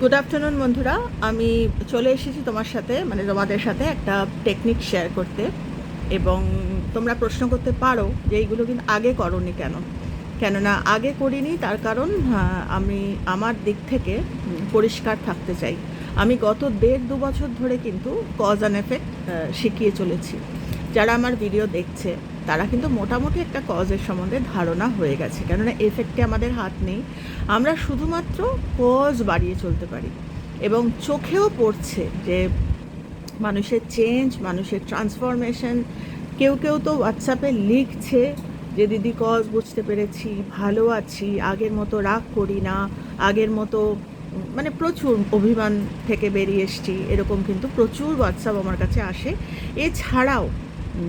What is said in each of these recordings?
Good afternoon বন্ধুরা। আমি চলে এসেছি তোমার সাথে মানে তোমাদের সাথে একটা টেকনিক শেয়ার করতে। এবং তোমরা প্রশ্ন করতে পারো যে এইগুলো কিন্তু আগে করনি কেন। কেননা আগে করিনি তার কারণ হ্যাঁ, আমি আমার দিক থেকে পরিষ্কার থাকতে চাই। আমি গত দেড় দু বছর ধরে কিন্তু কজ অ্যান্ড এফেক্ট শিখিয়ে চলেছি। যারা আমার ভিডিও দেখছে তারা কিন্তু মোটামুটি একটা কজের সম্বন্ধে ধারণা হয়ে গেছে। কেননা এফেক্টে আমাদের হাত নেই। আমরা শুধুমাত্র কজ বাড়িয়ে চলতে পারি। এবং চোখেও পড়ছে যে মানুষের চেঞ্জ মানুষের ট্রান্সফরমেশন কেউ কেউ তো হোয়াটসঅ্যাপে লিখছে যে, দিদি কজ বুঝতে পেরেছি, ভালো আছি, আগের মতো রাগ করি না, আগের মতো মানে প্রচুর অভিমান থেকে বেরিয়ে এসছি। এরকম কিন্তু প্রচুর হোয়াটসঅ্যাপ আমার কাছে আসে। এছাড়াও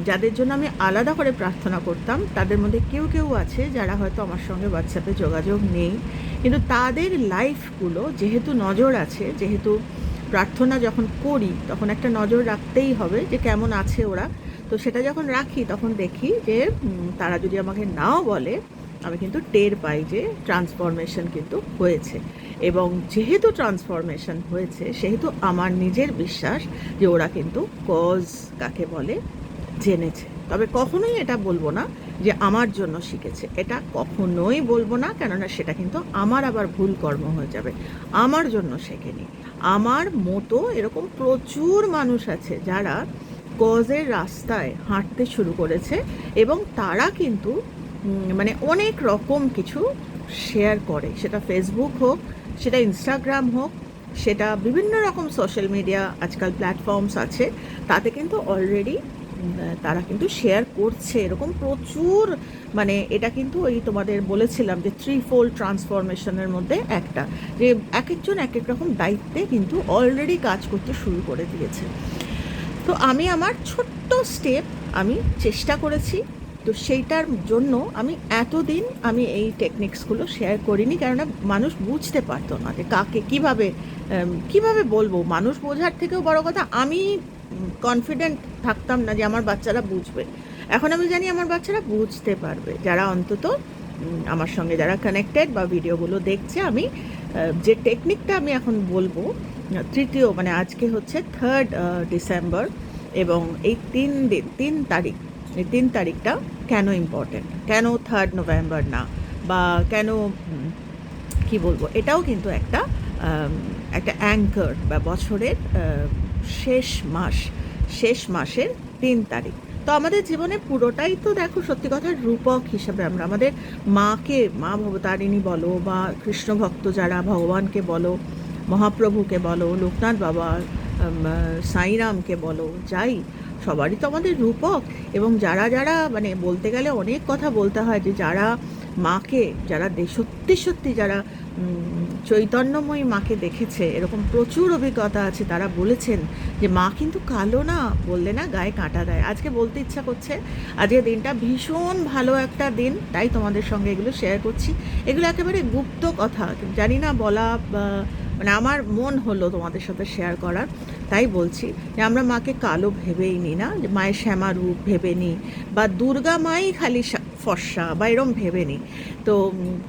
যাদের জন্য আমি আলাদা করে প্রার্থনা করতাম, তাদের মধ্যে কেউ কেউ আছে যারা হয়তো আমার সঙ্গে হোয়াটসঅ্যাপে যোগাযোগ নেই। কিন্তু তাদের লাইফগুলো যেহেতু নজর আছে, যেহেতু প্রার্থনা যখন করি, তখন একটা নজর রাখতেই হবে যে কেমন আছে ওরা। তো সেটা যখন রাখি, তখন দেখি যে তারা যদি আমাকে নাও বলে, আমি কিন্তু টের পাই যে ট্রান্সফরমেশন কিন্তু হয়েছে। এবং যেহেতু ট্রান্সফরমেশন হয়েছে, সেহেতু আমার নিজের বিশ্বাস যে ওরা কিন্তু কজ কাকে বলে জেনেছে। তবে কখনোই এটা বলব না যে আমার জন্য শিখেছে। এটা কখনোই বলব না, কেননা সেটা কিন্তু আমার আবার ভুল কর্ম হয়ে যাবে। আমার জন্য শেখেনি। আমার মতো এরকম প্রচুর মানুষ আছে যারা কজের রাস্তায় হাঁটতে শুরু করেছে এবং তারা কিন্তু মানে অনেক রকম কিছু শেয়ার করে। সেটা ফেসবুক হোক, সেটা ইনস্টাগ্রাম হোক, সেটা বিভিন্ন রকম সোশ্যাল মিডিয়া আজকাল প্ল্যাটফর্মস আছে, তাতে কিন্তু অলরেডি তারা কিন্তু শেয়ার করছে। এরকম প্রচুর মানে এটা কিন্তু ওই তোমাদের বলেছিলাম যে থ্রি ফোল্ড ট্রান্সফরমেশনের মধ্যে একটা। যে এক একজন এক এক রকম দায়িত্বে কিন্তু অলরেডি কাজ করতে শুরু করে দিয়েছে। তো আমি আমার ছোট্ট স্টেপ আমি চেষ্টা করেছি। তো সেইটার জন্য আমি এতদিন আমি এই টেকনিক্সগুলো শেয়ার করিনি, কেননা মানুষ বুঝতে পারতো না যে কাকে কীভাবে কীভাবে বলব? মানুষ বোঝার থেকেও বড় কথা, আমি কনফিডেন্ট থাকতাম না যে আমার বাচ্চারা বুঝবে। এখন আমি জানি আমার বাচ্চারা বুঝতে পারবে। যারা অন্তত আমার সঙ্গে যারা কানেক্টেড বা ভিডিওগুলো দেখছে, আমি যে টেকনিকটা আমি এখন বলব তৃতীয় মানে আজকে হচ্ছে থার্ড ডিসেম্বর এবং এই তিন দিন, তিন তারিখ, এই তিন তারিখটা কেন ইম্পর্টেন্ট কেন থার্ড নভেম্বর না? বা কেন কি বলব? এটাও কিন্তু একটা একটা অ্যাঙ্কার বা বছরের শেষ মাস, শেষ মাসের তিন তারিখ। তো আমাদের জীবনে পুরোটাই তো দেখো সত্যি কথা রূপক হিসাবে আমরা, আমাদের মাকে, মা ভবতারিণী বলো বা কৃষ্ণ ভক্ত যারা ভগবানকে বলো, মহাপ্রভুকে বলো, লোকনাথ বাবা সাইরামকে বলো, যাই, সবারই তো আমাদের রূপক। এবং যারা যারা মানে বলতে গেলে অনেক কথা বলতে হয় যে যারা মাকে যারা সত্যি সত্যি যারা চৈতন্যময়ী মাকে দেখেছে, এরকম প্রচুর অভিজ্ঞতা আছে, তারা বলেছেন যে মা কিন্তু কালো না, বললে না গায়ে কাঁটা দেয়। আজকে বলতে ইচ্ছা করছে আজকে দিনটা ভীষণ ভালো একটা দিন, তাই তোমাদের সঙ্গে এগুলো শেয়ার করছি। এগুলো একেবারে গুপ্ত কথা, জানি না বলা মানে আমার মন হলো তোমাদের সাথে শেয়ার করার। তাই বলছি যে আমরা মাকে কালো ভেবেই নিই না, যে মায়ের শ্যামা রূপ ভেবে নিই বা দুর্গা মাই খালি ফর্সা, বা এরম ভেবে নিই তো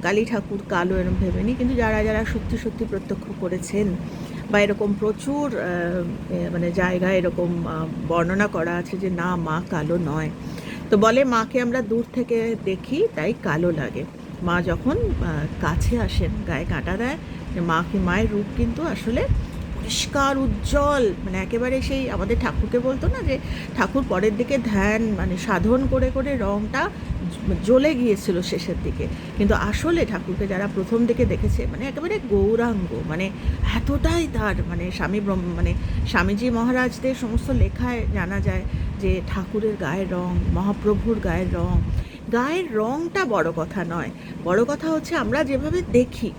কালী ঠাকুর কালো এরম ভেবে নিই কিন্তু যারা যারা সত্যি সত্যি প্রত্যক্ষ করেছেন, বা এরকম প্রচুর মানে জায়গায় এরকম বর্ণনা করা আছে যে না, মা কালো নয়। তো বলে মাকে আমরা দূর থেকে দেখি, তাই কালো লাগে। মা যখন কাছে আসেন, গায়ে কাঁটা দেয় মা কি মায়ের রূপ কিন্তু আসলে পরিষ্কার, উজ্জ্বল মানে একেবারে সেই আমাদের ঠাকুরকে বলতো না যে, ঠাকুর পরের দিকে ধ্যান মানে সাধন করে করে রংটা জ্বলে গিয়েছিল শেষের দিকে। কিন্তু আসলে ঠাকুরকে যারা প্রথম দিকে দেখেছে মানে একেবারে গৌরাঙ্গ মানে এতটাই তার মানে স্বামী ব্রহ্ম মানে স্বামীজি মহারাজদের সমস্ত লেখায় জানা যায় যে, ঠাকুরের গায়ের রং, মহাপ্রভুর গায়ের রং। গায়ের রংটা বড় কথা নয়। বড় কথা হচ্ছে আমরা যেভাবে দেখি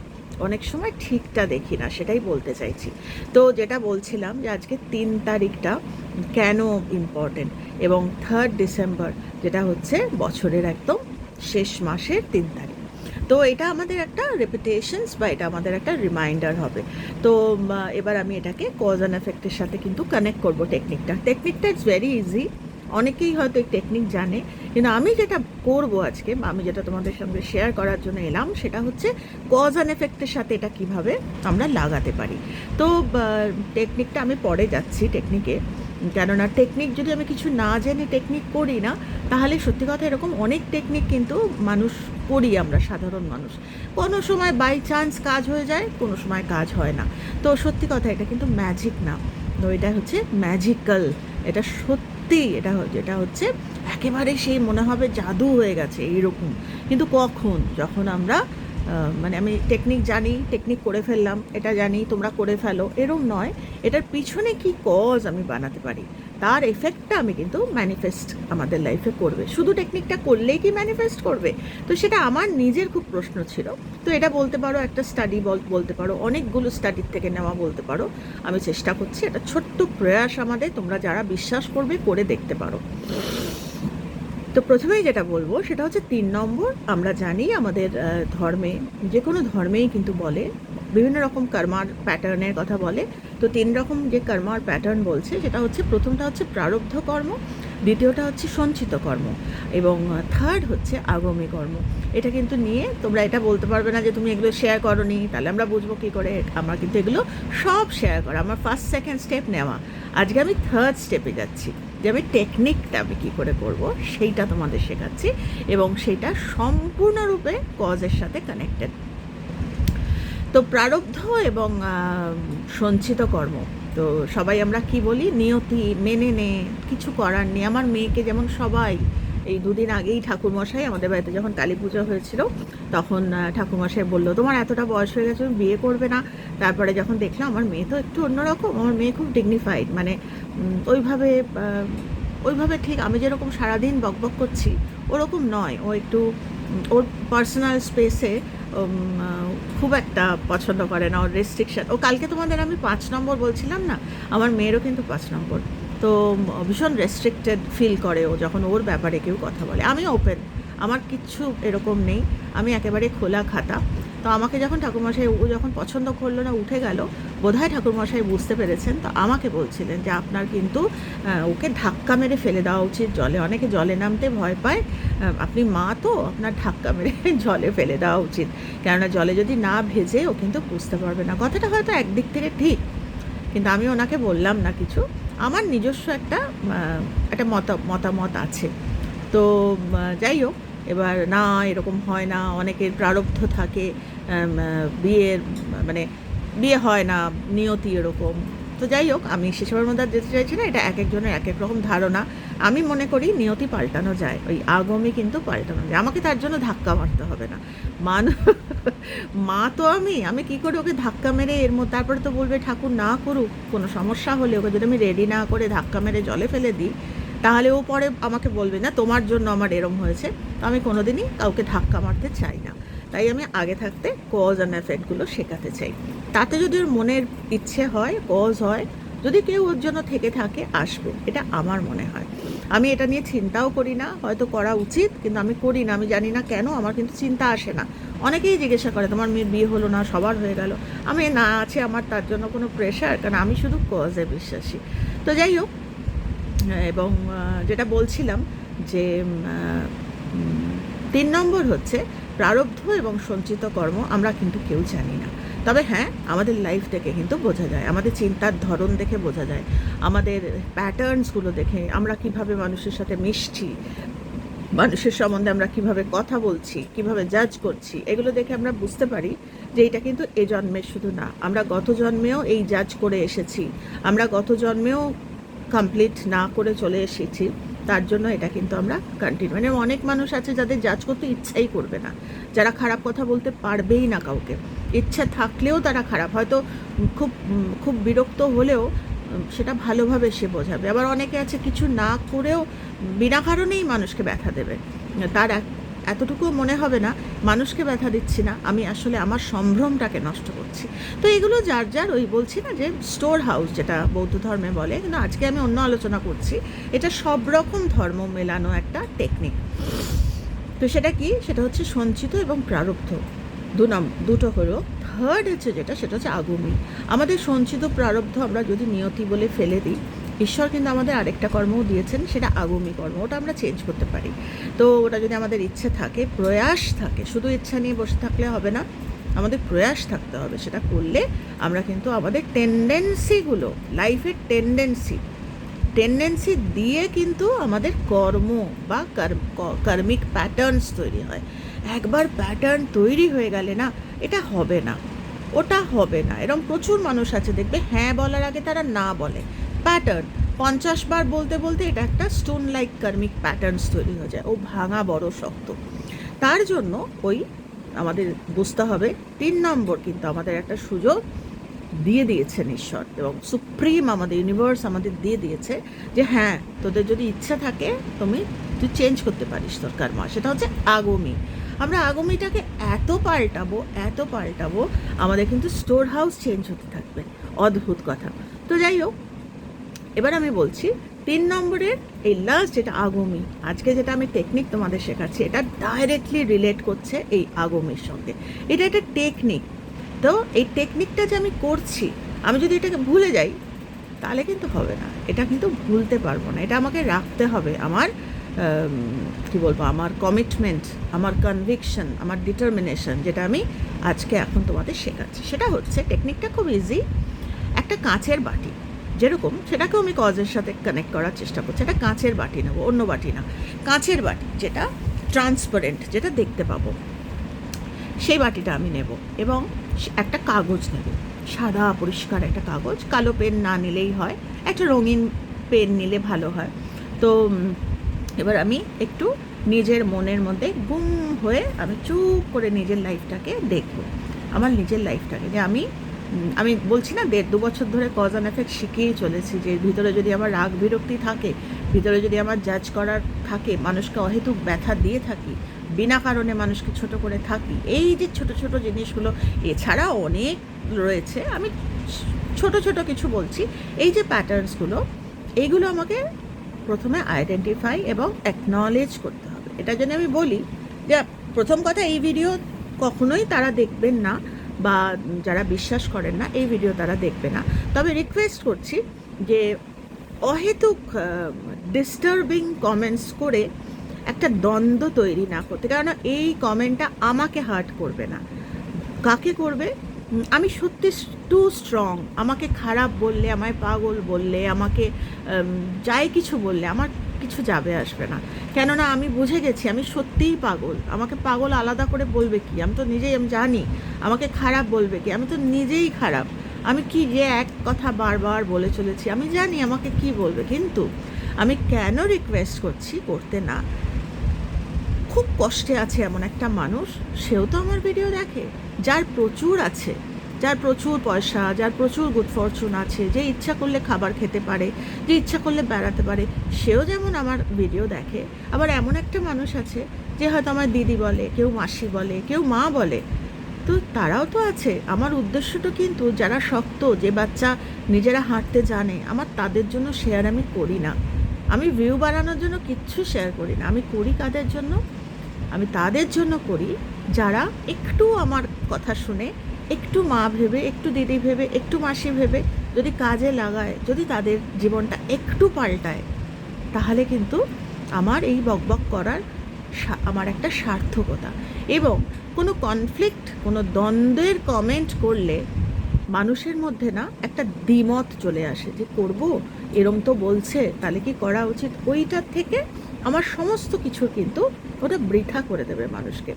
অনেক সময় ঠিকটা দেখি না, সেটাই বলতে চাইছি। তো যেটা বলছিলাম যে আজকে তিন তারিখটা কেন ইম্পর্টেন্ট এবং থার্ড ডিসেম্বর যেটা হচ্ছে বছরের একদম শেষ মাসের তিন তারিখ। তো এটা আমাদের একটা রেপুটেশনস বা এটা আমাদের একটা রিমাইন্ডার হবে। তো এবার আমি এটাকে কজ অ্যান্ড এফেক্টের সাথে কিন্তু কানেক্ট করব টেকনিকটা টেকনিকটা ইটস ভেরি ইজি অনেকেই হয়তো এই টেকনিক জানে, কিন্তু আমি যেটা করব আজকে, আমি যেটা তোমাদের সঙ্গে শেয়ার করার জন্য এলাম, সেটা হচ্ছে কজ অ্যান্ড এফেক্টের সাথে এটা কীভাবে আমরা লাগাতে পারি। তো টেকনিকটা আমি পরে যাচ্ছি টেকনিকে কেননা টেকনিক যদি আমি কিছু না জেনে টেকনিক করি না, তাহলে সত্যি কথা এরকম অনেক টেকনিক কিন্তু মানুষ করি আমরা, সাধারণ মানুষ। কোনো সময় বাই চান্স কাজ হয়ে যায়, কোনো সময় কাজ হয় না। তো সত্যি কথা, এটা কিন্তু ম্যাজিক না। তো এটা হচ্ছে ম্যাজিক্যাল এটা সত্যি এটা যেটা হচ্ছে, একেবারে সেই মনে হবে জাদু হয়ে গেছে এইরকম। কিন্তু কখন? যখন আমরা মানে আমি টেকনিক জানি টেকনিক করে ফেললাম, এটা জানি, তোমরা করে ফেলো, এরম নয়। এটার পিছনে কি কজ আমি বানাতে পারি? তার এফেক্টটা আমি কিন্তু ম্যানিফেস্ট আমাদের লাইফে করবে। শুধু টেকনিকটা করলেই কি ম্যানিফেস্ট করবে? তো সেটা আমার নিজের খুব প্রশ্ন ছিল। তো এটা বলতে পারো, একটা স্টাডি বলতে পারো, অনেকগুলো স্টাডির থেকে নেওয়া বলতে পারো। আমি চেষ্টা করছি এটা ছোট্ট প্রয়াস আমাদের তোমরা যারা বিশ্বাস করবে, করে দেখতে পারো। তো প্রথমেই যেটা বলব, সেটা হচ্ছে তিন নম্বর, আমরা জানি আমাদের ধর্মে, যে কোনো ধর্মেই কিন্তু বলে, বিভিন্ন রকম কর্মার প্যাটার্নের কথা বলে। তো তিন রকম যে কর্মার প্যাটার্ন বলছে, সেটা হচ্ছে প্রথমটা হচ্ছে প্রারব্ধ কর্ম, দ্বিতীয়টা হচ্ছে সঞ্চিত কর্ম, এবং থার্ড হচ্ছে আগমী কর্ম। এটা কিন্তু নিয়ে তোমরা এটা বলতে পারবে না যে তুমি এগুলো শেয়ার করনি, তাহলে আমরা বুঝব কী করে, আমরা কিন্তু এগুলো সব শেয়ার করা, আমার ফার্স্ট সেকেন্ড স্টেপ নেওয়া। আজকে আমি থার্ড স্টেপে যাচ্ছি। যে আমি টেকনিকটা আমি কী করে করব, সেইটা তোমাদের শেখাচ্ছি এবং সেটা সম্পূর্ণরূপে কজের সাথে কানেক্টেড তো প্রারব্ধ এবং সঞ্চিত কর্ম। তো সবাই আমরা কি বলি? নিয়তি, মেনে নে, কিছু করার নেই। আমার মেয়েকে যেমন সবাই এই দুদিন আগেই ঠাকুরমশাই আমাদের বাড়িতে যখন কালী পুজো হয়েছিল, তখন ঠাকুরমশাই বলল, তোমার এতটা বয়স হয়ে গেছে বিয়ে করবে না। তারপরে যখন দেখলাম, আমার মেয়ে তো একটু অন্যরকম, আমার মেয়ে খুব ডিগনিফাইড মানে ওইভাবে ওইভাবে ঠিক, আমি যেরকম সারাদিন বকবক করছি, ওরকম নয়। ও একটু, ওর পার্সোনাল স্পেসে খুব একটা পছন্দ করে না, ওর রেস্ট্রিকশন ও, কালকে তোমাদের আমি পাঁচ নম্বর বলছিলাম না? আমার মেয়েরও কিন্তু পাঁচ নম্বর। তো ভীষণ রেস্ট্রিক্টেড ফিল করে ও যখন ওর ব্যাপারে কেউ কথা বলে। আমি ওপেন আমার কিচ্ছু এরকম নেই। আমি একেবারে খোলা খাতা। তো আমাকে যখন ঠাকুরমশাই, ও যখন পছন্দ করল না, উঠে গেল, বোধহয় ঠাকুরমশাই বুঝতে পেরেছেন। তো আমাকে বলছিলেন যে, আপনার কিন্তু ওকে ধাক্কা মেরে ফেলে দেওয়া উচিত জলে। অনেকে জলে নামতে ভয় পায়। আপনি মা তো, আপনার ধাক্কা মেরে জলে ফেলে দেওয়া উচিত। কেননা জলে যদি না ভেজে, ও কিন্তু বুঝতে পারবে না। কথাটা হয়তো একদিক থেকে ঠিক, কিন্তু আমি ওনাকে বললাম না কিছু। আমার নিজস্ব একটা একটা মত, মতামত আছে। তো যাই হোক, এবার না, এরকম হয় না, অনেকের প্রারব্ধ থাকে বিয়ের মানে বিয়ে হয় না, নিয়তি এরকম। তো যাই হোক, আমি সেসবের মধ্যে আর যেতে চাইছি না, এটা এক একজনের এক এক রকম ধারণা। আমি মনে করি নিয়তি পাল্টানো যায়, ওই আগমই কিন্তু পাল্টানো যায়। আমাকে তার জন্য ধাক্কা মারতে হবে না। মান, মা তো আমি আমি কি করে ওকে ধাক্কা মেরে এর মধ্যে, তারপরে তো বলবে ঠাকুর না করুক, কোনো সমস্যা হলে ওকে যদি আমি রেডি না করে ধাক্কা মেরে জলে ফেলে দিই, তাহলে ও পরে আমাকে বলবে, না, তোমার জন্য আমার এরম হয়েছে, তো আমি কোনোদিনই কাউকে ধাক্কা মারতে চাই না। তাই আমি আগে থাকতে কজ অ্যান্ড এফেক্টগুলো শেখাতে চাই। তাতে যদি ওর মনের ইচ্ছে হয় কজ হয়, যদি কেউ ওর জন্য থেকে থাকে, আসবে। এটা আমার মনে হয়। আমি এটা নিয়ে চিন্তাও করি না, হয়তো করা উচিত, কিন্তু আমি করি না। আমি জানি না কেন, আমার কিন্তু চিন্তা আসে না। অনেকেই জিজ্ঞাসা করে, তোমার মেয়ের বিয়ে হলো না, সবার হয়ে গেল? আমি, না, আছে আমার, তার জন্য কোনো প্রেশার কারণ আমি শুধু কজে বিশ্বাসী। তো যাই হোক, এবং যেটা বলছিলাম যে তিন নম্বর হচ্ছে প্রারব্ধ এবং সঞ্চিত কর্ম আমরা কিন্তু কেউ জানি না। তবে হ্যাঁ আমাদের লাইফ থেকে কিন্তু বোঝা যায়, আমাদের চিন্তার ধরন দেখে বোঝা যায়, আমাদের প্যাটার্নসগুলো দেখে আমরা কীভাবে মানুষের সাথে মিশছি, মানুষের সম্বন্ধে আমরা কীভাবে কথা বলছি, কীভাবে জাজ করছি, এগুলো দেখে আমরা বুঝতে পারি যে এটা কিন্তু এ জন্মের শুধু না, আমরা গত জন্মেও এই জাজ করে এসেছি, আমরা গত জন্মেও কমপ্লিট না করে চলে এসেছি। তার জন্য এটা কিন্তু আমরা কন্টিনিউ মানে অনেক মানুষ আছে যাদের জাজ করতে ইচ্ছাই করবে না। যারা খারাপ কথা বলতে পারবেই না কাউকে। ইচ্ছা থাকলেও তারা খারাপ। হয়তো খুব খুব বিরক্ত হলেও সেটা ভালোভাবে সে বোঝাবে। আবার অনেকে আছে কিছু না করেও, বিনা কারণেই মানুষকে ব্যথা দেবে। তার এক- এতটুকু মনে হবে না, মানুষকে ব্যথা দিচ্ছি না, আমি আসলে আমার সম্ভ্রমটাকে নষ্ট করছি। তো এগুলো যার যার ওই বলছি না যে স্টোর হাউস যেটা বৌদ্ধ ধর্মে বলে, কিন্তু আজকে আমি অন্য আলোচনা করছি। এটা সব রকম ধর্ম মেলানো একটা টেকনিক তো সেটা কি? সেটা হচ্ছে সঞ্চিত এবং প্রারব্ধ। দু নাম, দুটো হলো থার্ড হচ্ছে যেটা, সেটা হচ্ছে আগুমি। আমাদের সঞ্চিত প্রারব্ধ আমরা যদি নিয়তি বলে ফেলে দিই ঈশ্বর কিন্তু আমাদের আরেকটা কর্মও দিয়েছেন, সেটা আগমী কর্ম, ওটা আমরা চেঞ্জ করতে পারি। তো ওটা যদি আমাদের ইচ্ছে থাকে, প্রয়াস থাকে, শুধু ইচ্ছা নিয়ে বসে থাকলে হবে না, আমাদের প্রয়াস থাকতে হবে, সেটা করলে আমরা কিন্তু আমাদের টেন্ডেন্সিগুলো লাইফের টেন্ডেন্সি টেন্ডেন্সি দিয়ে কিন্তু আমাদের কর্ম বা কার্মিক প্যাটার্নস তৈরি হয়। একবার প্যাটার্ন তৈরি হয়ে গেলে না, এটা হবে না, ওটা হবে না। এরকম প্রচুর মানুষ আছে, দেখবে হ্যাঁ বলার আগে তারা না বলে। প্যাটার্ন পঞ্চাশ বার বলতে বলতে এটা একটা স্টোন লাইক কার্মিক প্যাটার্নস তৈরি হয়ে যায়। ও ভাঙা বড় শক্ত। তার জন্য ওই আমাদের বুঝতে হবে, তিন নম্বর কিন্তু আমাদের একটা সুযোগ দিয়ে দিয়েছেন ঈশ্বর এবং সুপ্রিম আমাদের ইউনিভার্স আমাদের দিয়ে দিয়েছে যে হ্যাঁ তোদের যদি ইচ্ছা থাকে, তুমি, তুই চেঞ্জ করতে পারিস তোর কর্মা সেটা হচ্ছে আগমী। আমরা আগমীটাকে এত পাল্টাবো এত পাল্টাবো, আমাদের কিন্তু স্টোর হাউস চেঞ্জ হতে থাকবে। অদ্ভুত কথা। তো যাই হোক এবার আমি বলছি তিন নম্বরের এই লাস্ট যেটা আগমি আজকে যেটা আমি টেকনিক তোমাদের শেখাচ্ছি এটা ডাইরেক্টলি রিলেট করছে এই আগমির সঙ্গে। এটা একটা টেকনিক তো এই টেকনিকটা যে আমি করছি আমি যদি এটাকে ভুলে যাই তাহলে কিন্তু হবে না। এটা কিন্তু ভুলতে পারব না। এটা আমাকে রাখতে হবে। আমার আম, কি বলব আমার কমিটমেন্ট আমার কনভিকশন আমার ডিটারমিনেশন যেটা আমি আজকে এখন তোমাদের শেখাচ্ছি। সেটা হচ্ছে টেকনিকটা খুব ইজি একটা কাঁচের বাটি। যেরকম সেটাকেও আমি কজের সাথে কানেক্ট করার চেষ্টা করছি। একটা কাঁচের বাটি নেব, অন্য বাটি না। কাঁচের বাটি যেটা ট্রান্সপারেন্ট যেটা দেখতে পাবো, সেই বাটিটা আমি নেব এবং একটা কাগজ নেব। সাদা পরিষ্কার একটা কাগজ, কালো পেন না নিলেই হয়, একটা রঙিন পেন নিলে ভালো হয়। তো এবার আমি একটু নিজের মনের মধ্যে গুম হয়ে আমি চুপ করে নিজের লাইফটাকে দেখব। আমার নিজের লাইফটাকে যে আমি আমি বলছি না দেড় দু বছর ধরে কজ অ্যান্ড এফেক্ট শিখেই চলেছি যে ভিতরে যদি আমার রাগ বিরক্তি থাকে, ভিতরে যদি আমার জাজ করার থাকে, মানুষকে অহেতুক ব্যথা দিয়ে থাকি, বিনা কারণে মানুষকে ছোট করে থাকি, এই যে ছোট ছোট জিনিসগুলো এছাড়া অনেক রয়েছে, আমি ছোট ছোট কিছু বলছি, এই যে প্যাটার্নসগুলো এইগুলো আমাকে প্রথমে আইডেন্টিফাই এবং অ্যাকনলেজ করতে হবে। এটা জন্য আমি বলি, যে প্রথম কথা, এই ভিডিও কখনোই তারা দেখবেন না। বা যারা বিশ্বাস করেন না, এই ভিডিও তারা দেখবে না। তবে রিকোয়েস্ট করছি যে অহেতুক ডিস্টার্বিং কমেন্টস করে একটা দ্বন্দ্ব তৈরি না করতে। কারণ এই কমেন্টটা আমাকে হার্ট করবে না। কাকে করবে? আমি সত্যি টু স্ট্রং আমাকে খারাপ বললে, আমায় পাগল বললে, আমাকে যাই কিছু বললে, আমার কিছু যাবে, আসবে না। কেননা আমি বুঝে গেছি, আমি সত্যিই পাগল। আমাকে পাগল আলাদা করে বলবে কি? আমি তো নিজেই, আমি জানি, আমাকে খারাপ বলবে কি? আমি তো নিজেই খারাপ। আমি কি যে এক কথা বারবার বলে চলেছি, আমি জানি আমাকে কি বলবে, কিন্তু আমি কেন রিকোয়েস্ট করছি করতে না? খুব কষ্টে আছে এমন একটা মানুষ, সেও তো আমার ভিডিও দেখে, যার প্রচুর আছে। যার প্রচুর পয়সা, যার প্রচুর গুড ফরচুন আছে, যে ইচ্ছা করলে খাবার খেতে পারে, যে ইচ্ছা করলে বেড়াতে পারে, সেও যেমন আমার ভিডিও দেখে। আবার এমন একটা মানুষ আছে যে হয়তো আমার দিদি বলে, কেউ মাসি বলে, কেউ মা বলে। তো তারাও তো আছে। আমার উদ্দেশ্যটা কিন্তু যারা শক্ত, যে বাচ্চা নিজেরা হাঁটতে জানে, আমার তাদের জন্য শেয়ার আমি করি না। আমি ভিউ বাড়ানোর জন্য কিচ্ছু শেয়ার করি না। আমি করি কাদের জন্য? আমি তাদের জন্য করি। যারা একটু আমার কথা শুনে একটু মা ভেবে, একটু দিদি ভেবে, একটু মাসি ভেবে যদি কাজে লাগায়, যদি তাদের জীবনটা একটু পাল্টায়, তাহলে কিন্তু আমার এই বকবক করার আমার একটা সার্থকতা। এবং কোনো কনফ্লিক্ট কোনো দ্বন্দ্বের কমেন্ট করলে মানুষের মধ্যে না একটা দ্বিমত চলে আসে যে, করব? এরম তো বলছে, তাহলে কি করা উচিত? ওইটার থেকে আমার সমস্ত কিছু কিন্তু ওটা বৃথা করে দেবে মানুষকে।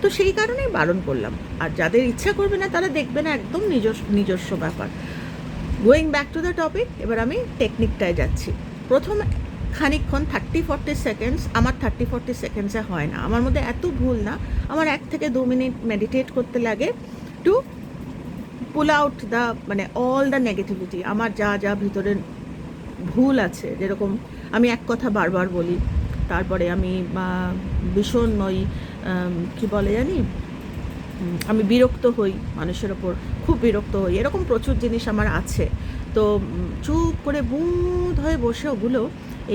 তো সেই কারণেই বারণ করলাম। আর যাদের ইচ্ছা করবে না, তারা দেখবে না একদম নিজস্ব নিজস্ব ব্যাপার। Going back to the topic এবার আমি টেকনিকটায় যাচ্ছি। প্রথম খানিকক্ষণ থার্টি ফর্টি সেকেন্ডস আমার থার্টি ফর্টি সেকেন্ডসে হয় না। আমার মধ্যে এত ভুল না। আমার এক থেকে দু মিনিট মেডিটেট করতে লাগে টু পুল আউট দ্য মানে অল দ্য নেগেটিভিটি আমার যা যা ভিতরে ভুল আছে, যেরকম আমি এক কথা বারবার বলি তারপরে আমি ভীষণ ওই কী বলে জানি আমি বিরক্ত হই মানুষের ওপর, খুব বিরক্ত হই। এরকম প্রচুর জিনিস আমার আছে। তো চুপ করে বুঁদ হয়ে বসে ওগুলো,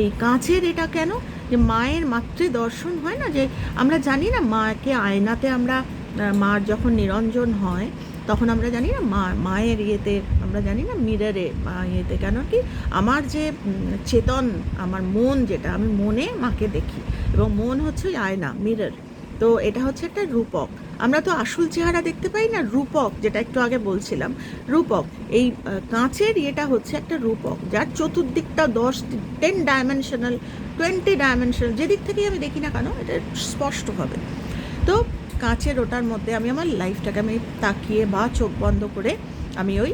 এই কাঁচের এটা কেন? যে মায়ের মাতৃ দর্শন হয় না যে, আমরা জানি না মাকে আয়নাতে আমরা মার যখন নিরঞ্জন হয় তখন আমরা জানি না মা, মায়ের ইয়েতে, আমরা জানি না মিররে মা ইয়েতে। কেন কি? আমার যে চেতন, আমার মন যেটা, আমি মনে মাকে দেখি। এবং মন হচ্ছে ওই আয়না মিরর তো এটা হচ্ছে একটা রূপক। আমরা তো আসল চেহারা দেখতে পাই না, রূপক, যেটা একটু আগে বলছিলাম। রূপক, এই কাঁচের ইয়েটা হচ্ছে একটা রূপক, যার চতুর্দিকটা দশ টেন ডাইমেনশনাল টোয়েন্টি ডাইমেনশনাল যেদিক থেকেই আমি দেখি না কেন, এটা স্পষ্ট হবে। তো কাঁচের ওটার মধ্যে আমি আমার লাইফটাকে আমি তাকিয়ে বা চোখ বন্ধ করে আমি ওই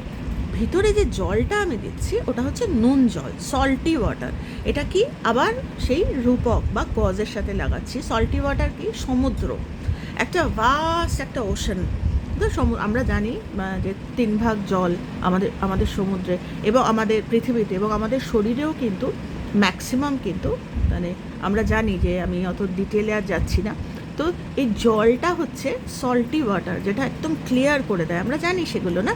ভিতরে যে জলটা আমি দিচ্ছি, ওটা হচ্ছে নুন জল সল্টি ওয়াটার এটা কি আবার সেই রূপক বা গজের সাথে লাগাচ্ছি। সল্টি ওয়াটার কি? সমুদ্র। একটা ভাস্ট একটা ওশান আমরা জানি যে তিন ভাগ জল আমাদের আমাদের সমুদ্রে এবং আমাদের পৃথিবীতে এবং আমাদের শরীরেও কিন্তু ম্যাক্সিমাম কিন্তু মানে আমরা জানি যে আমি অত ডিটেলে আর যাচ্ছি না। তো এই জলটা হচ্ছে সল্টি ওয়াটার যেটা একদম ক্লিয়ার করে দেয়। আমরা জানি সেগুলো না?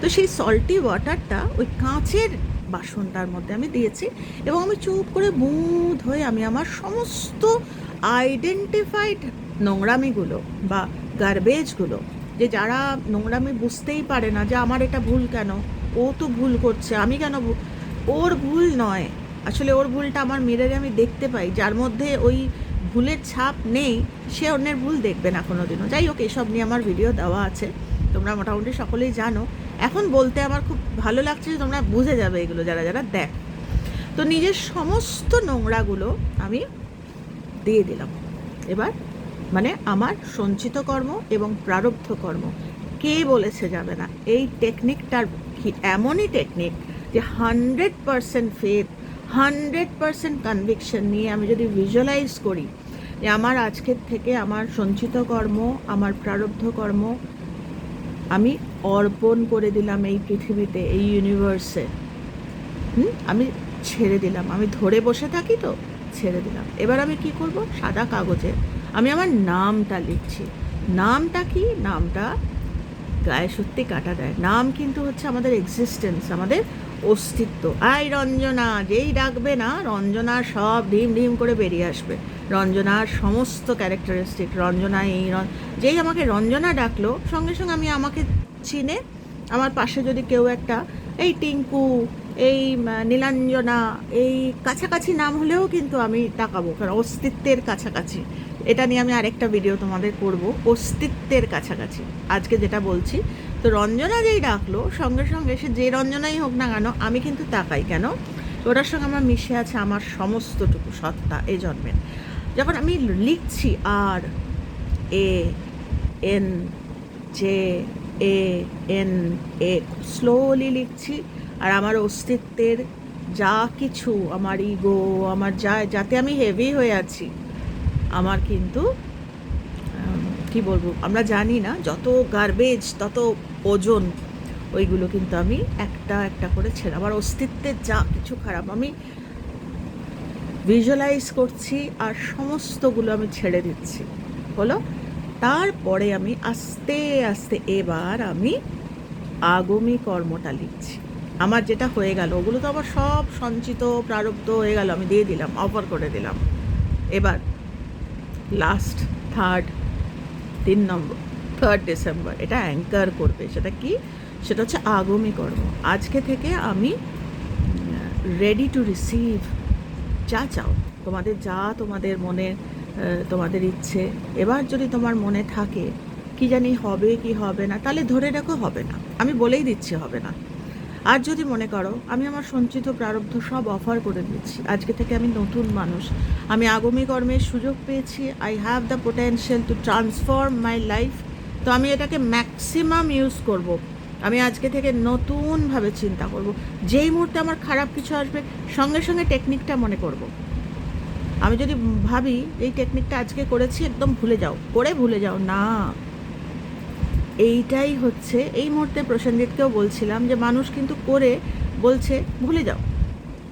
তো সেই সল্টি ওয়াটারটা ওই কাঁচের বাসনটার মধ্যে আমি দিয়েছি এবং আমি চুপ করে মুদ হয়ে আমি আমার সমস্ত আইডেন্টিফাইড নোংরামিগুলো বা গার্বেজগুলো যে যারা নোংরামি বুঝতেই পারে না যে আমার এটা ভুল কেন, ও তো ভুল করছে, আমি কেন ওর ভুল নয়। আসলে ওর ভুলটা আমার মিররে আমি দেখতে পাই, যার মধ্যে ওই ভুলের ছাপ নেই, সে অন্যের ভুল দেখবে না কোনো দিনও যাই হোক, এসব নিয়ে আমার ভিডিও দেওয়া আছে। তোমরা মোটামুটি সকলেই জানো। এখন বলতে আমার খুব ভালো লাগছে যে তোমরা বুঝে যাবে এগুলো, যারা যারা দেখ। তো নিজের সমস্ত নোংরাগুলো আমি দিয়ে দিলাম। এবার মানে আমার সঞ্চিত কর্ম এবং প্রারব্ধ কর্ম। কে বলেছে যাবে না? এই টেকনিকটার এমনই টেকনিক যে hundred percent faith hundred percent conviction নিয়ে আমি যদি ভিজুয়ালাইজ করি যে আমার আজকের থেকে আমার সঞ্চিত কর্ম, আমার প্রারব্ধ কর্ম আমি অর্পণ করে দিলাম এই পৃথিবীতে, এই ইউনিভার্সে হুম? আমি ছেড়ে দিলাম। আমি ধরে বসে থাকি তো, ছেড়ে দিলাম। এবার আমি কি করব? সাদা কাগজে আমি আমার নামটা লিখছি। নামটা কি? নামটা গায়ে সত্যি কাটা দেয়। নাম কিন্তু হচ্ছে আমাদের এক্সিস্টেন্স আমাদের অস্তিত্ব। আই রঞ্জনা, যেই ডাকবে না রঞ্জনার সব ঢিম ঢিম করে বেরিয়ে আসবে। রঞ্জনার সমস্ত ক্যারেক্টারিস্টিক রঞ্জনা এই যেই আমাকে রঞ্জনা ডাকলো, সঙ্গে সঙ্গে আমি আমাকে চিনে, আমার পাশে যদি কেউ একটা, এই টিঙ্কু, এই নীলাঞ্জনা, এই কাছাকাছি নাম হলেও কিন্তু আমি তাকাবো, কারণ অস্তিত্বের কাছাকাছি। এটা নিয়ে আমি আরেকটা ভিডিও তোমাদের করব, অস্তিত্বের কাছাকাছি। আজকে যেটা বলছি তো রঞ্জনা যেই ডাকলো, সঙ্গে সঙ্গে সে যে রঞ্জনাই হোক না কেন, আমি কিন্তু তাকাই। কেন? ওটার সঙ্গে আমার মিশে আছে আমার সমস্তটুকু সত্তা এই জন্মের। যখন আমি লিখছি R, A, N, J, A, N, A slowly লিখছি, আর আমার অস্তিত্বের যা কিছু, আমার ইগো আমার যা, যাতে আমি হেভি হয়ে আছি, আমার কিন্তু কি বলব? আমরা জানি না, যত গার্বেজ তত ওজন, ওইগুলো কিন্তু আমি একটা একটা করে ছেড়ে, আমার অস্তিত্বের যা কিছু খারাপ, আমি ভিজুয়ালাইজ করছি আর সমস্তগুলো আমি ছেড়ে দিচ্ছি। হলো? তারপরে আমি আস্তে আস্তে এবার আমি আগমী কর্মটা লিখছি। আমার যেটা হয়ে গেল, ওগুলো তো আবার সব সঞ্চিত, প্রারব্ধ হয়ে গেল, আমি দিয়ে দিলাম অফার করে দিলাম। এবার লাস্ট থার্ড তিন নম্বর থার্ড ডিসেম্বর এটা অ্যাঙ্কার করবে। সেটা কি? সেটা হচ্ছে আগমী কর্ম। আজকে থেকে আমি রেডি টু রিসিভ যা চাও। তোমাদের যা তোমাদের মনে তোমাদের ইচ্ছে। এবার যদি তোমার মনে থাকে, কি জানি হবে, কি হবে না, তাহলে ধরে রাখো হবে না। আমি বলেই দিচ্ছি হবে না। আর যদি মনে করো, আমি আমার সঞ্চিত প্রারব্ধ সব অফার করে দিচ্ছি আজকে থেকে আমি নতুন মানুষ। আমি আগমী কর্মের সুযোগ পেয়েছি। I have the potential to transform my life তো আমি এটাকে ম্যাক্সিমাম ইউজ করব। আমি আজকে থেকে নতুনভাবে চিন্তা করব। যেই মুহূর্তে আমার খারাপ কিছু আসবে, সঙ্গে সঙ্গে টেকনিকটা মনে করব। আমি যদি ভাবি, এই টেকনিকটা আজকে করেছি, একদম ভুলে যাও। করে ভুলে যাও। না। এইটাই হচ্ছে, এই মুহূর্তে প্রসেনজিৎকেও বলছিলাম যে মানুষ কিন্তু করে বলছে, ভুলে যাও।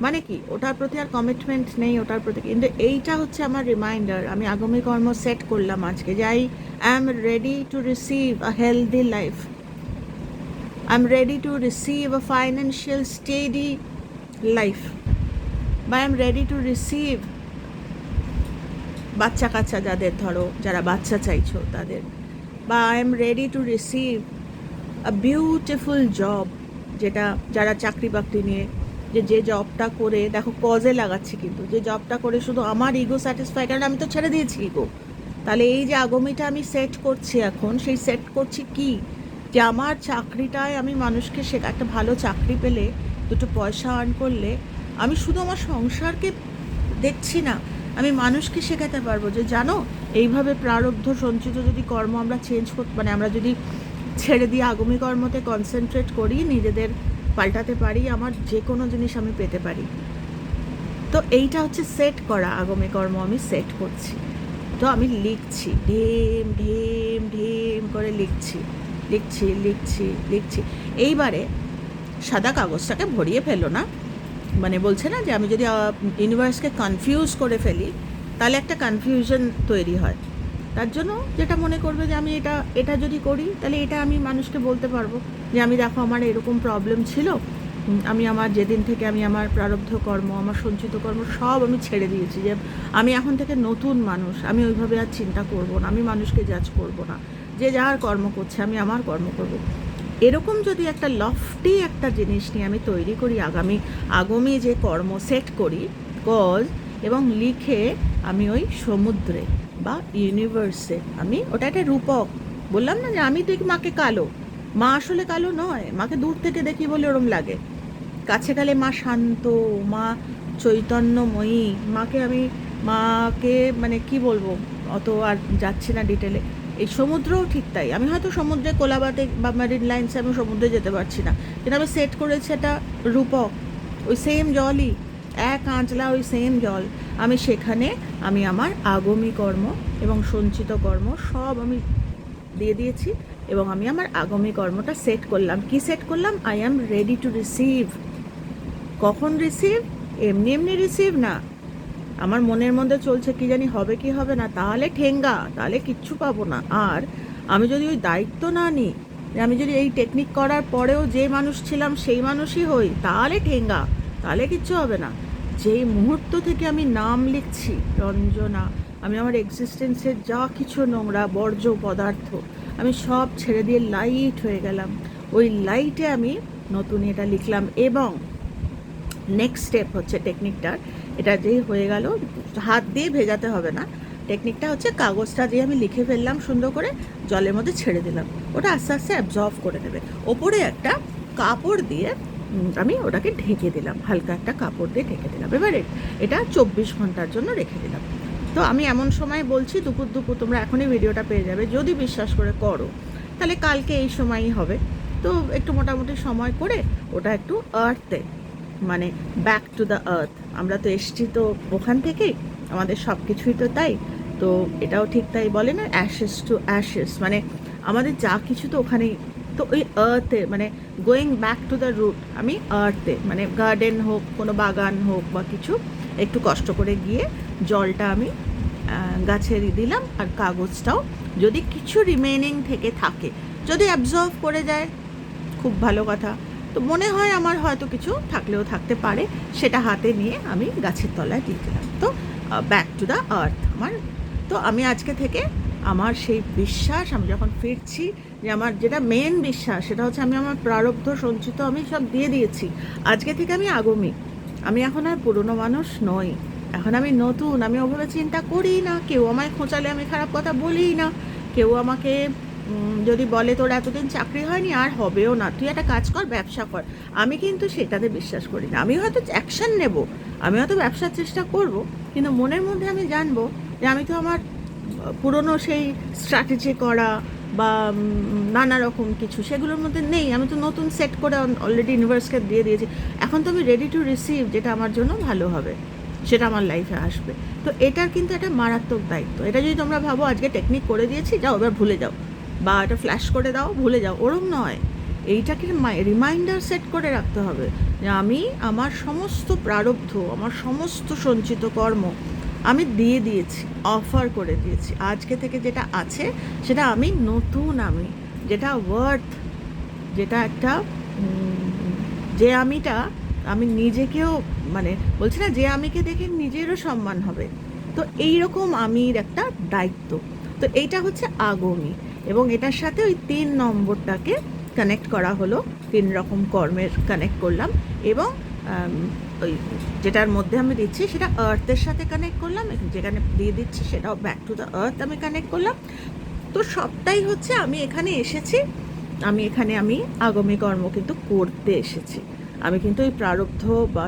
মানে কি? ওটার প্রতি আর কমিটমেন্ট নেই, ওটার প্রতি কিন্তু এইটা হচ্ছে আমার রিমাইন্ডার আমি আগামী কর্ম সেট করলাম আজকে যে I am ready to receive a healthy life I am ready to receive a financial steady life বা I am ready to receive বাচ্চা কাচ্চা যাদের ধরো, যারা বাচ্চা চাইছো তাদের। বা I am ready to receive a beautiful job যেটা যারা চাকরি বাকরি নিয়ে, যে যে জবটা করে, দেখো কজে লাগাচ্ছি কিন্তু। যে জবটা করে শুধু আমার ইগো স্যাটিসফাই কারণ আমি তো ছেড়ে দিয়েছি ইগো তাহলে এই যে আগমিটা আমি সেট করছি এখন, সেই সেট করছি কি? যে আমার চাকরিটায় আমি মানুষকে সে, একটা ভালো চাকরি পেলে, দুটো পয়সা আর্ন করলে, আমি শুধু আমার সংসারকে দেখছি না, আমি মানুষকে শেখাতে পারব। যে, জানো এইভাবে প্রারব্ধ সঞ্চিত যদি কর্ম আমরা চেঞ্জ করতে মানে আমরা যদি ছেড়ে দিয়ে আগামী কর্মতে কনসেন্ট্রেট করি, নিজেদের পাল্টাতে পারি, আমার যে কোনো জিনিস আমি পেতে পারি। তো এইটা হচ্ছে সেট করা, আগামী কর্ম আমি সেট করছি। তো আমি লিখছি, ঢেম ঢেম ঢেম করে লিখছি লিখছি লিখছি লিখছি। এইবারে সাদা কাগজটাকে ভরিয়ে ফেলো না। মানে বলছে না যে আমি যদি ইউনিভার্সকে কনফিউজ করে ফেলি তাহলে একটা কনফিউশন তৈরি হয়। তার জন্য যেটা মনে করবে যে আমি এটা এটা যদি করি, তাহলে এটা আমি মানুষকে বলতে পারব যে আমি দেখো আমার এরকম প্রবলেম ছিল আমি আমার যেদিন থেকে আমি আমার প্রারব্ধ কর্ম, আমার সঞ্চিত কর্ম সব আমি ছেড়ে দিয়েছি যে আমি এখন থেকে নতুন মানুষ, আমি ওইভাবে আর চিন্তা করব না, আমি মানুষকে জাজ করব না। যে যার কর্ম করছে, আমি আমার কর্ম করব। এরকম যদি একটা লফটি একটা জিনিস নিয়ে আমি তৈরি করি, আগামী আগামী যে কর্ম সেট করি কজ এবং লিখে আমি ওই সমুদ্রে বা ইউনিভার্সে আমি ওটা একটা রূপক। বললাম না যে আমি দেখি মাকে কালো। মা আসলে কালো নয়, মাকে দূর থেকে দেখি বলে ওরম লাগে। কাছে গেলে মা শান্ত, মা চৈতন্যময়ী, মাকে আমি, মাকে মানে কি বলব, অত আর যাচ্ছি না ডিটেলে এই সমুদ্রও ঠিক তাই। আমি হয়তো সমুদ্রে কোলাবাতে বা মেরিন লাইন্সে আমি সমুদ্রে যেতে পারছি না। কিন্তু আমি সেট করেছি একটা রূপক, ওই সেম জলই, এক আঁচলা ওই সেম জল। আমি সেখানে, আমি আমার আগমী কর্ম এবং সঞ্চিত কর্ম সব আমি দিয়ে দিয়েছি এবং আমি আমার আগমী কর্মটা সেট করলাম। কি সেট করলাম? I am ready to receive কখন রিসিভ এমনি এমনি রিসিভ না। আমার মনের মধ্যে চলছে কি জানি হবে কি হবে না, তাহলে ঠেঙ্গা, তাহলে কিচ্ছু পাবো না। আর আমি যদি ওই দায়িত্ব না নিই, আমি যদি এই টেকনিক করার পরেও যে মানুষ ছিলাম সেই মানুষই হই, তাহলে ঠেঙ্গা, তাহলে কিচ্ছু হবে না। যেই মুহূর্ত থেকে আমি নাম লিখছি, রঞ্জনা, আমি আমার এক্সিস্টেন্সের যা কিছু নোংরা বর্জ্য পদার্থ, আমি সব ছেড়ে দিয়ে লাইট হয়ে গেলাম। ওই লাইটে আমি নতুন এটা লিখলাম এবং নেক্সট স্টেপ হচ্ছে টেকনিকটার এটা যেই হয়ে গেল, হাত দিয়ে ভেজাতে হবে না। টেকনিকটা হচ্ছে কাগজটা দিয়ে আমি লিখে ফেললাম সুন্দর করে, জলের মধ্যে ছেড়ে দিলাম। ওটা আস্তে আস্তে অ্যাবজর্ভ করে নেবে। ওপরে একটা কাপড় দিয়ে আমি ওটাকে ঢেকে দিলাম, হালকা একটা কাপড় দিয়ে ঢেকে দিলাম। এবারে এটা চব্বিশ ঘণ্টার জন্য রেখে দিলাম। তো আমি এমন সময় বলছি, দুপুর দুপুর, তোমরা এখনই ভিডিওটা পেয়ে যাবে। যদি বিশ্বাস করে করো, তাহলে কালকে এই সময়ই হবে। তো একটু মোটামুটি সময় করে ওটা একটু আর্থে মানে ব্যাক টু দ্য আর্থ আমরা তো এসছি তো ওখান থেকেই, আমাদের সব কিছুই তো তাই। তো এটাও ঠিক তাই বলে না অ্যাশেস টু অ্যাশেস মানে আমাদের যা কিছু তো ওখানেই তো ওই আর্থে মানে going back to the root আমি আর্থে মানে গার্ডেন হোক, কোনো বাগান হোক বা কিছু, একটু কষ্ট করে গিয়ে জলটা আমি গাছে দিলাম আর কাগজটাও। যদি কিছু রিমেনিং থেকে থাকে, যদি অ্যাবজর্ভ করে যায়, খুব ভালো কথা। তো মনে হয় আমার হয়তো কিছু থাকলেও থাকতে পারে, সেটা হাতে নিয়ে আমি গাছের তলায় দিয়ে দিলাম। তো ব্যাক টু দ্য আর্থ আমার। তো আমি আজকে থেকে আমার সেই বিশ্বাস, আমি যখন ফিরছি যে আমার যেটা মেন বিশ্বাস, সেটা হচ্ছে আমি আমার প্রারব্ধ, সঞ্চিত, আমি সব দিয়ে দিয়েছি। আজকে থেকে আমি আগমী। আমি এখন আর পুরনো মানুষ নই। এখন আমি নতুন। আমি ওভাবে চিন্তা করি না। কেউ আমায় খোঁচালে আমি খারাপ কথা বলি না। কেউ আমাকে যদি বলে তোর এতদিন চাকরি হয়নি, আর হবেও না। তুই একটা কাজ কর, ব্যবসা কর। আমি কিন্তু সেটাতে বিশ্বাস করি না। আমি হয়তো অ্যাকশন নেব। আমি হয়তো ব্যবসার চেষ্টা করব। কিন্তু মনের মধ্যে আমি জানব যে আমি তো আমার পুরনো সেই স্ট্র্যাটেজি করা বা নানা রকম কিছু সেগুলোর মধ্যে নেই। আমি তো নতুন সেট করে অলরেডি ইউনিভার্সকে দিয়ে দিয়েছি। এখন তো আমি রেডি টু রিসিভ যেটা আমার জন্য ভালো হবে, সেটা আমার লাইফে আসবে। তো এটার কিন্তু একটা মারাত্মক দায়িত্ব। এটা যদি তোমরা ভাবো, আজকে টেকনিক করে দিয়েছি, যাও এবার ভুলে যাও। বা এটা ফ্ল্যাশ করে দাও, ভুলে যাও। ওরম নয়। এইটাকে রিমাইন্ডার সেট করে রাখতে হবে যে আমি আমার সমস্ত প্রারব্ধ, আমার সমস্ত সঞ্চিত কর্ম আমি দিয়ে দিয়েছি অফার করে দিয়েছি। আজকে থেকে যেটা আছে, সেটা আমি নতুন আমি, যেটা ওয়ার্থ যেটা একটা যে আমিটা আমি নিজেকেও মানে বলছি না, যে আমিকে দেখে নিজেরও সম্মান হবে। তো এই রকম আমির একটা দায়িত্ব। তো এইটা হচ্ছে আগমী এবং এটার সাথে ওই তিন নম্বরটাকে কানেক্ট করা হলো, তিন রকম কর্মের কানেক্ট করলাম এবং ওই যেটার মধ্যে আমি দিচ্ছি সেটা আর্থের সাথে কানেক্ট করলাম যেখানে দিয়ে দিচ্ছি সেটাও ব্যাক টু দ্য আর্থ আমি কানেক্ট করলাম। তো সবটাই হচ্ছে আমি এখানে এসেছি, আমি এখানে আমি আগামী কর্ম কিন্তু করতে এসেছি। আমি কিন্তু ওই প্রারব্ধ বা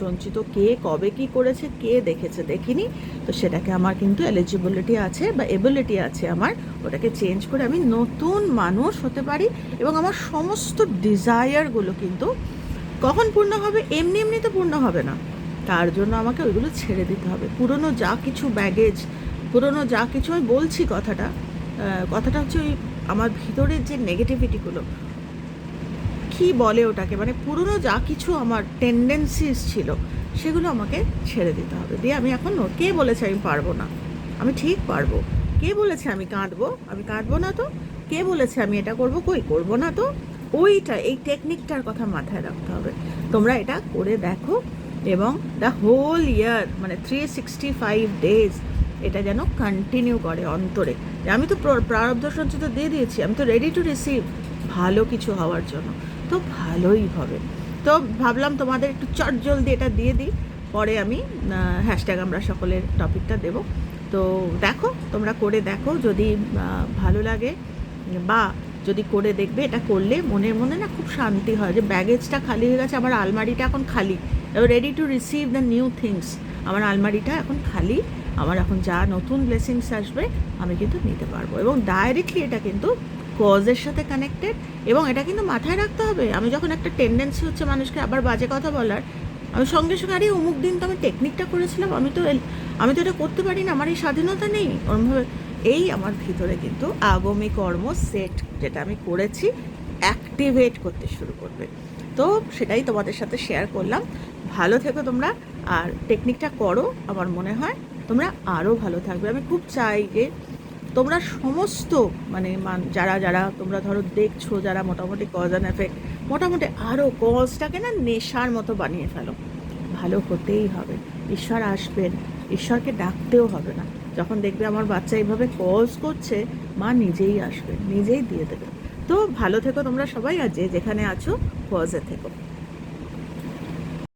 সঞ্চিত কে কবে কি করেছে, কে দেখেছে, দেখিনি, তো সেটাকে আমার কিন্তু এলিজিবিলিটি আছে বা এবিলিটি আছে আমার, ওটাকে চেঞ্জ করে আমি নতুন মানুষ হতে পারি, এবং আমার সমস্ত ডিজায়ারগুলো কিন্তু কখন পূর্ণ হবে? এমনি এমনি তো পূর্ণ হবে না। তার জন্য আমাকে ওইগুলো ছেড়ে দিতে হবে। পুরনো যা কিছু ব্যাগেজ পুরনো যা কিছু আমি বলছি কথাটা কথাটা হচ্ছে ওই আমার ভিতরের যে নেগেটিভিটিগুলো কি বলে ওটাকে? মানে পুরনো যা কিছু আমার টেন্ডেন্সিস ছিল, সেগুলো আমাকে ছেড়ে দিতে হবে। দিয়ে আমি এখন কে বলেছে আমি পারব না? আমি ঠিক পারব। কে বলেছে আমি কাঁদবো? আমি কাঁদবো না তো? কে বলেছে আমি এটা করব? কই? করব না তো? ওইটা, এই টেকনিকটার কথা মাথায় রাখতে হবে। তোমরা এটা করে দেখো এবং দ্য হোল ইয়ার মানে থ্রি সিক্সটি ফাইভ ডেজ এটা যেন কন্টিনিউ করে অন্তরে। আমি তো প্র- প্রারব্ধ সঞ্চিত দিয়ে দিয়েছি, আমি তো রেডি টু রিসিভ ভালো কিছু হওয়ার জন্য। তো ভালোই হবে। তো ভাবলাম তোমাদের একটু চট জলদি এটা দিয়ে দিই, পরে আমি হ্যাশট্যাগ আমরা সকলের টপিকটা দেব। তো দেখো, তোমরা করে দেখো, যদি ভালো লাগে বা যদি করে দেখবে, এটা করলে মনের মনে না খুব শান্তি হয় যে ব্যাগেজটা খালি হয়ে গেছে, আমার আলমারিটা এখন খালি। Ready to receive the new things আমার আলমারিটা এখন খালি, আমার এখন যা নতুন ব্লেসিংস আসবে, আমি কিন্তু নিতে পারব। এবং ডাইরেক্টলি এটা কিন্তু কজের সাথে কানেক্টেড এবং এটা কিন্তু মাথায় রাখতে হবে। আমি যখন একটা টেন্ডেন্সি হচ্ছে মানুষকে আবার বাজে কথা বলার, আমি সঙ্গে সঙ্গে, আরে অমুক দিন তো আমি টেকনিকটা করেছিলাম, আমি তো আমি তো এটা করতে পারি না, আমার এই স্বাধীনতা নেই। ওরমভাবে এই আমার ভিতরে কিন্তু আগমী কর্ম সেট যেটা আমি করেছি অ্যাক্টিভেট করতে শুরু করবে। তো সেটাই তোমাদের সাথে শেয়ার করলাম। ভালো থেকো তোমরা, আর টেকনিকটা করো, আমার মনে হয় তোমরা আরও ভালো থাকবে। আমি খুব চাই যে তোমরা সমস্ত মানে যারা যারা তোমরা ধরো দেখছ, যারা মোটামুটি কজ অ্যান্ড এফেক্ট মোটামুটি আরও কজটাকে না নেশার মতো বানিয়ে ফেলো। ভালো হতেই হবে। ঈশ্বর আসবেন, ঈশ্বরকে ডাকতেও হবে না। যখন দেখবে আমার বাচ্চা এইভাবে কজ করছে, মা নিজেই আসবে, নিজেই দিয়ে দেবে। তো ভালো থেকো তোমরা সবাই আর যেখানে আছো কজে থেকো।